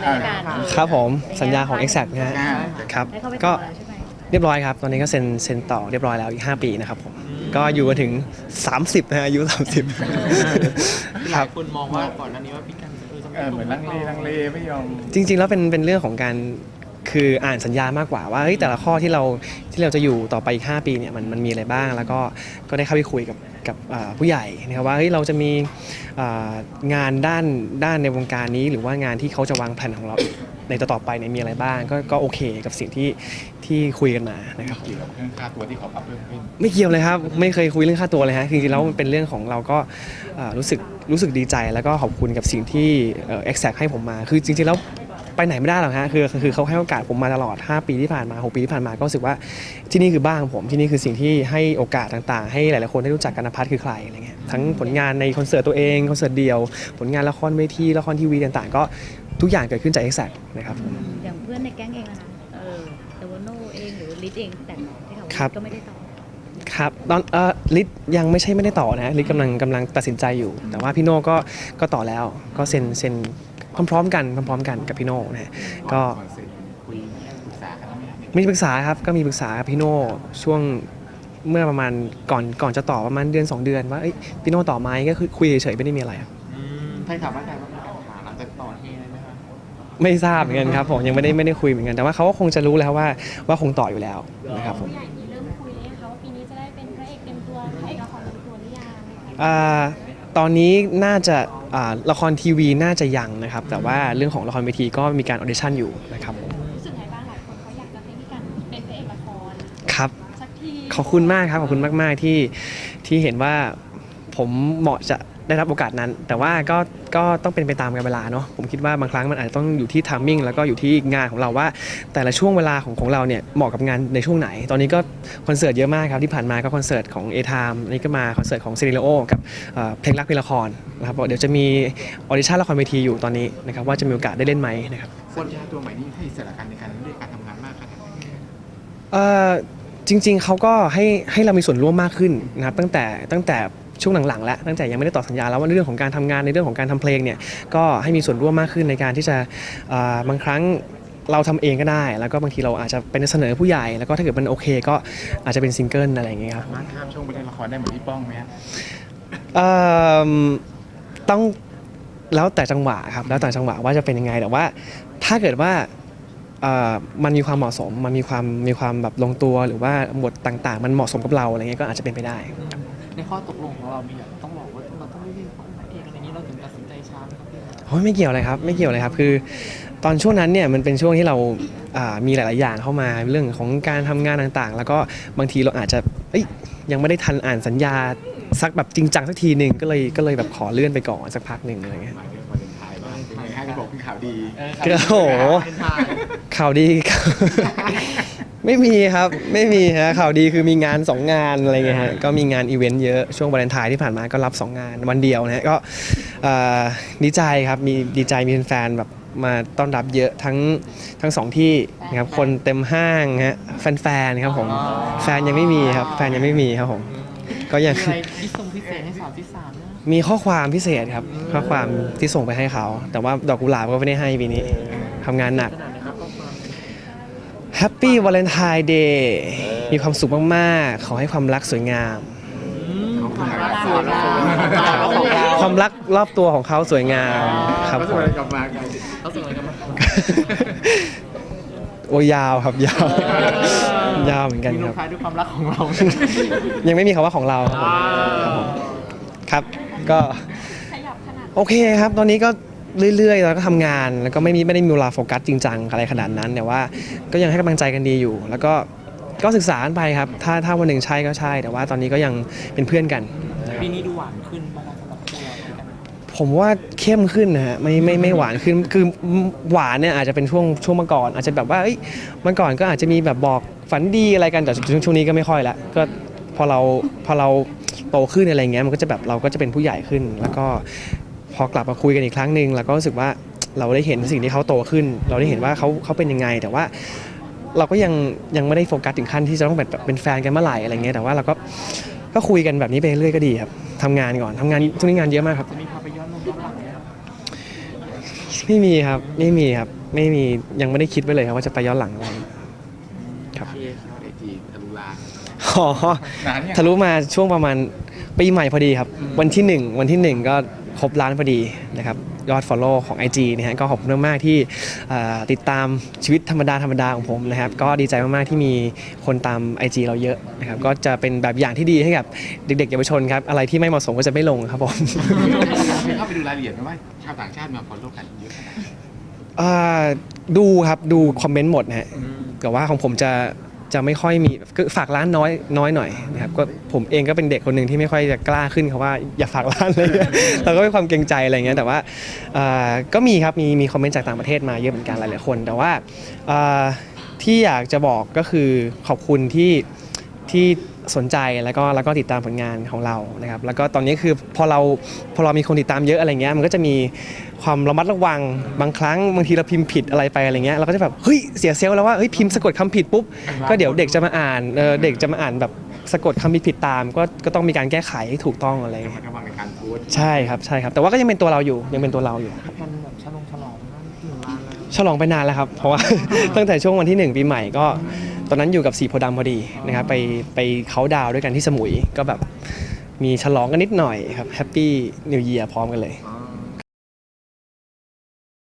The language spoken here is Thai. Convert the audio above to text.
เลยละกันครับผมสัญญาของ Exact นะฮะอ่า ครับได้เข้าไปก็ต่อแล้วใช่ไหมเรียบร้อยครับ ตอนนี้ก็เซ็นเซ็นต่อเรียบร้อยแล้วอีก 5 ปีนะครับผมก็อยู่มาถึง 30นะฮะอายุ 30 หครัลาบยคนมองว่าก่อนหน้านี้ว่าพี่กันเออจะเอไม่อเหมือนลังเลลังเลไม่ยอม จริงๆ แล้วเป็นเป็นเรื่องของการ คืออ่านสัญญามากกว่าว่าเฮ้ยแต่ละข้อที่เราที่เราจะอยู่ต่อไปอีก5ปีเนี่ยมันมันมีอะไรบ้าง แล้วก็ก็ได้เข้าไปคุยกับกับอ่าผู้ใหญ่นะครับว่าเฮ้ยเราจะมีอ่างานด้านด้านในวงการนี้ หรือว่างานที่เขาจะวางแผนของเราอีกในต่อๆไปเนี่ยมีอะไรบ้างก็ก็โอเคกับสิ่งที่ที่คุยกันมานะครับเกี่ยวกับเรื่องค่าตัวที่ขอปรับเพิ่มขึ้นไม่เกี่ยวเลยครับไม่เคยคุยเรื่องค่าตัวเลยฮะคือจริงๆแล้วมันเป็นเรื่องของเราก็เอ่อรู้สึกรู้สึกดีใจแล้วก็ขอบคุณกับสิ่งที่เอ็กแซให้ผมมาคือจริงๆแล้ว ไปไหนไม่ได้หรอกฮะคือคือเขาให้โอกาสผมมาตลอด 5 ปีที่ผ่านมา 6 ปีที่ผ่านมาก็รู้สึกว่าที่นี่คือบ้านของผมที่นี่คือสิ่งที่ให้โอกาสต่างๆ ให้หลายๆคนได้รู้จักกันนภัทรคือใครอะไรเงี้ยทั้งผลงานในคอนเสิร์ตตัวเองคอนเสิร์ตเดียว ผลงานละครเวทีละครทีวีต่างๆ ก็ทุกอย่างเกิดขึ้นจากเอ็กแซนะครับผมอย่างเพื่อนในแก๊งเองนะคะเออเดวโนเองหรือลิศเองแต่ที่เขาครับก็ไม่ได้ตอบครับตอนเออลิศยังไม่ใช่ไม่ได้ต่อนะลิศกำลังกำลังตัดสินใจอยู่ แต่ว่าพี่โน่ก็ก็ต่อแล้วก็เซ็นเซ็น พร้อมๆกันพร้อมๆกันกับพี่โน่นะฮะก็ก่อนเสร็จคุยปรึกษากันไหมมีปรึกษาครับก็มีปรึกษากับพี่โน่ช่วงเมื่อประมาณก่อนก่อนจะต่อประมาณเดือน 2 เดือน ว่าเอ้ยพี่โน่ต่อไหมก็คือคุยเฉยๆไม่ได้มีอะไรครับอืมใครถามว่าใครว่ามีปัญหาหลังจากต่อเฮเลยไหมคะไม่ทราบเหมือนกันครับผมยังไม่ได้ไม่ได้คุยเหมือนกันแต่ว่าเขาก็คงจะรู้แล้วว่าว่าคงต่ออยู่แล้วนะครับผมผู้ใหญ่มีเริ่มคุยเลยงคะว่าปีนี้จะได้เป็นพระเอกเต็มตัวพระเอกละครเต็มตัวหรือยังอ่า ตอนนี้น่าจะอ่าละครทีวีน่าจะยังนะครับ แต่ว่าเรื่องของละครเวทีก็มีการออเดชั่นอยู่นะครับผมรู้สึกไงบ้างหลายคนเขาอยากจะให้พี่กันเป็นพระเอกละครครับ สักที ขอบคุณมากครับ ขอบคุณมาก ๆ ที่ที่เห็นว่าผมเหมาะจะ ได้รับโอกาสนั้น แต่ว่าก็ก็ต้องเป็นไปตามกาลเวลาเนาะผมคิดว่าบางครั้งมันอาจจะต้องอยู่ที่ทามมิ่งแล้วก็อยู่ที่งานของเราว่า แต่ละช่วงเวลาของของเราเนี่ยเหมาะกับงานในช่วงไหน ตอนนี้ก็คอนเสิร์ตเยอะมากครับที่ผ่านมาก็คอนเสิร์ตของ A Time อันนี้ก็มาคอนเสิร์ตของซีรีโอกับเอ่อเพลงรักเพลงละครนะครับเดี๋ยวจะมีออดิชั่นละครเวทีอยู่ตอนนี้นะครับว่าจะมีโอกาสได้เล่นไหมนะครับสัญญาตัวใหม่นี่ให้อิสระกันในการเลือกการทำงานมากขนาดไหนเอ่อจริง ๆเขาก็ให้ให้เรามีส่วนร่วมมากขึ้นนะครับตั้งแต่ตั้งแต่ ช่วงหลังๆแล้วตั้งแต่ยังไม่ได้ต่อสัญญาแล้วว่าเรื่องของการทำงานในเรื่องของการทำเพลงเนี่ยก็ให้มีส่วนร่วมมากขึ้นในการที่จะบางครั้งเราทำเองก็ได้ แล้วก็บางทีเราอาจจะเป็นเสนอผู้ใหญ่ แล้วก็ถ้าเกิดมันโอเค ก็อาจจะเป็นซิงเกิลอะไรอย่างเงี้ยครับสามารถข้ามช่วงไปเล่นละครได้เหมือนพี่ป้องไหมต้องแล้วแต่จังหวะครับแล้วแต่จังหวะว่าจะเป็นยังไงแต่ว่า ถ้าเกิดว่ามันมีความเหมาะสม มันมีความมีความแบบลงตัวหรือว่าบทต่างๆ มันเหมาะสมกับเราอะไรเงี้ยก็อาจจะเป็นไปได้ ในข้อตกลงของเรามีแบบต้องบอกว่าเราต้องไม่เล่นของพระเอกอะไรอย่างนี้เราถึงตัดสินใจช้าไหมครับพี่โอ้ยไม่เกี่ยวเลยครับไม่เกี่ยวเลยครับคือ ตอนช่วงนั้นเนี่ยมันเป็นช่วงที่เราอ่ามีหลาย ๆ อย่างเข้ามาเรื่องของการทำงานต่างๆ แล้วก็บางทีเราอาจจะเอ้ยยังไม่ได้ทันอ่านสัญญาสักแบบจริงจังสักทีหนึ่งก็เลยก็เลยแบบขอเลื่อนไปก่อนสักพักหนึ่งอะไรเงี้ย หมายถึงวาเลนไทน์บ้างเป็นไงฮะที่บอกเป็นข่าวดีโอ้โหข่าวดี ไม่มีครับไม่มีฮะข่าวดีคือมีงาน 2 งานอะไรเงี้ยฮะก็มีงานอีเวนต์เยอะช่วงวาเลนไทน์ที่ผ่านมาก็รับ 2 งานวันเดียวนะฮะก็เอ่อดีใจครับมีดีใจมีแฟนๆแบบมาต้อนรับเยอะทั้งทั้งสองที่นะครับคนเต็มห้างฮะแฟนๆครับผมแฟนยังไม่มีครับแฟนยังไม่มีครับผมก็ยัง มีอะไรพิเศษพิเศษให้สาวที่สามนะมีข้อความพิเศษครับ ข้อความที่ส่งไปให้เขา แต่ว่าดอกกุหลาบก็ไม่ได้ให้ปีนี้ทำงานหนัก ขนาดไหนครับข้อความ แฮปปี้วาเลนไทน์เดย์มีความสุขมาก ๆ ขอให้ความรักสวยงาม ความรักสวยงามของเราความรักรอบตัวของเขาสวยงามครับแล้วผทำมไมกลับมากันเขาส่งอะไรกันมาโอ้ยาวครับยาว ยาวเหมือนกันมีคลรังบท้ายด้วยความรักของเรายังไม่มีคำว่าของเราครับผมครับก็ขยับขนาดโอเคครับ ตอนนี้ก็ เรื่อยๆแล้วก็ทำงานแล้วก็ไม่มีไม่ได้มีเวลาโฟกัสจริงจังอะไรขนาดนั้นแต่ว่าก็ยังให้กำลังใจกันดีอยู่ แล้วก็ก็ศึกษากันไปครับ ถ้าถ้าวันหนึ่งใช่ก็ใช่ แต่ว่าตอนนี้ก็ยังเป็นเพื่อนกันปีนี้ดูหวานขึ้นบ้างสำหรับคู่เราด้วยกันผมว่าเข้มขึ้นนะฮะไม่ไม่ไม่หวานขึ้นคือหวานเนี่ยอาจจะเป็นช่วงช่วงเมื่อก่อน อาจจะแบบว่าเอ้ยเมื่อก่อนก็อาจจะมีแบบบอกฝันดีอะไรกันแต่ช่วงช่วงนี้ก็ไม่ค่อยละก็พอเราพอเราโตขึ้นอะไรเงี้ยมันก็จะแบบเราก็จะเป็นผู้ใหญ่ขึ้น แล้วก็ พอกลับมาคุยกันอีกครั้งหนึ่งเราก็รู้สึกว่าเราได้เห็นสิ่งที่เขาโตขึ้น เราได้เห็นว่าเขาเขาเป็นยังไง แต่ว่าเราก็ยังยังไม่ได้โฟกัสถึงขั้นที่จะต้องแบบเป็นแฟนกันเมื่อไหร่อะไรเงี้ยแต่ว่าเราก็ก็คุยกันแบบนี้ไปเรื่อยๆก็ดีครับทำงานก่อนทำงานช่วงนี้งานเยอะมากครับจะมีพาไปย้อนลงย้อนหลังไหมครับไม่มีครับไม่มีครับไม่มียังไม่ได้คิดไว้เลยครับว่าจะไปย้อนหลังอะไรครับพี่เขาไอจีทะลุล้านอ๋อนานยังทะลุมาช่วงประมาณปีใหม่พอดีครับ วันที่หนึ่งวันที่หนึ่งก็ ครบล้านพอดีนะครับยอด Follow ของ IG นะฮะก็ขอบคุณมากๆที่เอ่อติดตามชีวิตธรรมดาธรรมดาของผมนะครับก็ดีใจมากๆที่มีคนตาม IG เราเยอะนะครับก็จะเป็นแบบอย่างที่ดีให้กับเด็กๆเยาวชนครับอะไรที่ไม่เหมาะสมก็จะไม่ลงครับผมเคยเข้าไปดูรายละเอียดไหมว่าชาวต่างชาติมาฟอลโล่กันเยอะขนาดไหนอ่าดูครับดูคอมเมนต์หมดนะฮะแต่ว่าของผมจะ จะไม่ค่อยมีก็ฝากร้านน้อยน้อยหน่อยนะครับก็ผมเองก็เป็นเด็กคนหนึ่งที่ไม่ค่อยจะกล้าขึ้นเขาว่าอย่าฝากร้านเลย เราก็มีความเกรงใจอะไรเงี้ยแต่ว่าอ่าก็มีครับมีมีคอมเมนต์จากต่างประเทศมาเยอะเหมือนกันหลายๆคน แต่ว่าอ่าที่อยากจะบอกก็คือขอบคุณที่ที่ สนใจแล้วก็แล้วก็ติดตามผลงานของเรานะครับแล้วก็ตอนนี้คือพอเราพอเรามีคนติดตามเยอะอะไรเงี้ยมันก็จะมีความระมัดระวังบางครั้งบางทีเราพิมพ์ผิดอะไรไปอะไรเงี้ยเราก็จะแบบเฮ้ยเสียเซลล์แล้วว่าเฮ้ยพิมพ์สะกดคำผิดปุ๊บก็เดี๋ยวเด็กจะมาอ่านเออเด็กจะมาอ่านแบบสะกดคำผิดผิดตามก็ก็ต้องมีการแก้ไขให้ถูกต้องอะไรระเงี้ยมัดระวังในการโพสต์ใช่ครับใช่ครับ แต่ว่าก็ยังเป็นตัวเราอยู่ยังเป็นตัวเราอยู่แพลนแบบฉลองฉลองนะหนึ่งล้านแล้วฉลองไปนานแล้วครับ เพราะว่าตั้งแต่ช่วงวันที่ 1 ปีใหม่ก็ ตอนนั้นอยู่กับสีโพอดำพอดีนะครับไปไปเขาดาวด้วยกันที่สมุยก็แบบมีฉลองกันนิดหน่อยครับแฮปปี้นิวเยียร์พร้อมกันเลย